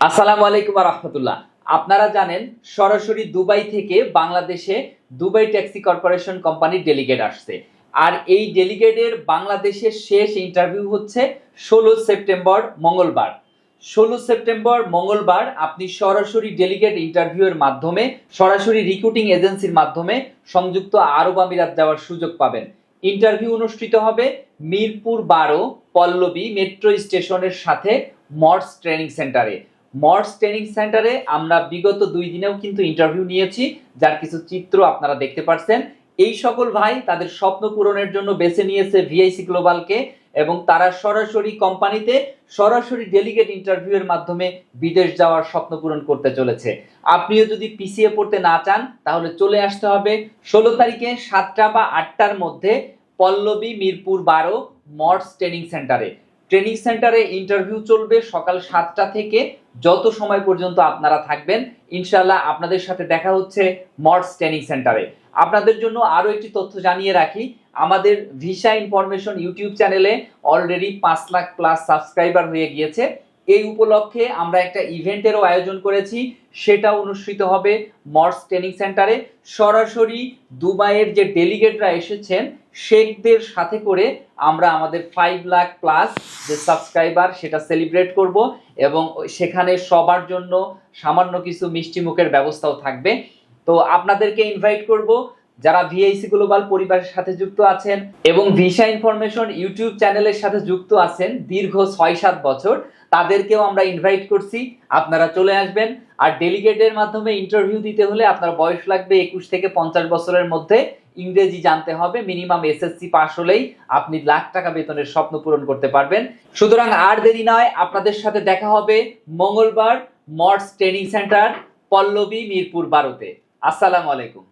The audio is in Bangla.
আসসালামু আলাইকুম রহমতুল্লাহ। আপনারা জানেন, সরাসরি দুবাই থেকে বাংলাদেশে দুবাই ট্যাক্সি কর্পোরেশন কোম্পানির ডেলিগেট আসছে। আর এই ডেলিগেটের বাংলাদেশের শেষ ইন্টারভিউ হচ্ছে ষোলো সেপ্টেম্বর মঙ্গলবার। ষোলো সেপ্টেম্বর মঙ্গলবার আপনি সরাসরি ডেলিগেট ইন্টারভিউয়ের মাধ্যমে, সরাসরি রিক্রুটিং এজেন্সির মাধ্যমে সংযুক্ত আরব আমিরাত যাওয়ার সুযোগ পাবেন। ইন্টারভিউ অনুষ্ঠিত হবে মিরপুর বারো পল্লবী মেট্রো স্টেশনের সাথে মর্স ট্রেনিং সেন্টারে। মর্স ট্রেনিং সেন্টারে আমরা বিগত দুই দিনেও কিন্তু ইন্টারভিউ নিয়েছি, যার কিছু চিত্র আপনারা দেখতে পাচ্ছেন এই সকল ভাই তাদের স্বপ্ন পূরণের জন্য বেছে নিয়েছে ভিআইসি গ্লোবালকে এবং তারা সরাসরি কোম্পানিতে সরাসরি ডেলিগেট ইন্টারভিউয়ের মাধ্যমে বিদেশ যাওয়ার স্বপ্ন পূরণ করতে চলেছে। আপনিও যদি পিছিয়ে পড়তে না চান, তাহলে চলে আসতে হবে ষোলো তারিখে সাতটা বা আটটার মধ্যে পল্লবী মিরপুর বারো মর্স ট্রেনিং সেন্টারে ট্রেনিং সেন্টারে ইন্টারভিউ চলবে সকাল সাতটা থেকে। যত সময় পর্যন্ত আপনারা থাকবেন ইনশাল্লাহ আপনাদের সাথে দেখা হচ্ছে মর্স ট্রেনিং সেন্টারে। আপনাদের জন্য আরও একটি তথ্য জানিয়ে রাখি, আমাদের ভিসা ইনফরমেশন ইউটিউব চ্যানেলে অলরেডি পাঁচ লাখ প্লাস সাবস্ক্রাইবার হয়ে গিয়েছে। এই উপলক্ষে আমরা একটা ইভেন্টেরও আয়োজন করেছি, সেটা অনুষ্ঠিত হবে মর্স ট্রেনিং সেন্টারে। সরাসরি দুবাইয়ের যে ডেলিগেটরা এসেছেন শেখদের সাথে করে আমরা আমাদের ফাইভ লাখ প্লাস যে সাবস্ক্রাইবার সেটা সেলিব্রেট করব এবং সেখানে সবার জন্য সামান্য কিছু মিষ্টি মুখের ব্যবস্থাও থাকবে। তো আপনাদেরকে ইনভাইট করব। যারা ভিআইসি গ্লোবাল পরিবারের সাথে যুক্ত আছেন এবং ভিসা ইনফরমেশন ইউটিউব চ্যানেলের সাথে যুক্ত আছেন দীর্ঘ ছয় সাত বছর, তাদেরকেও আমরা ইনভাইট করছি। আপনারা চলে আসবেন। আর ডেলিগেটের মাধ্যমে ইন্টারভিউ দিতে হলে আপনার বয়স লাগবে একুশ থেকে পঞ্চাশ বছরের মধ্যে। ইংরেজি জানতে হবে মিনিমাম এসএসসি পাস হলেই আপনি লাখ টাকা বেতনের স্বপ্ন পূরণ করতে পারবেন। সুতরাং আর দেরি নয়, আপনাদের সাথে দেখা হবে মঙ্গলবার Morse training centre, Pallabi Mirpur, বারোতে। আসসালামু আলাইকুম।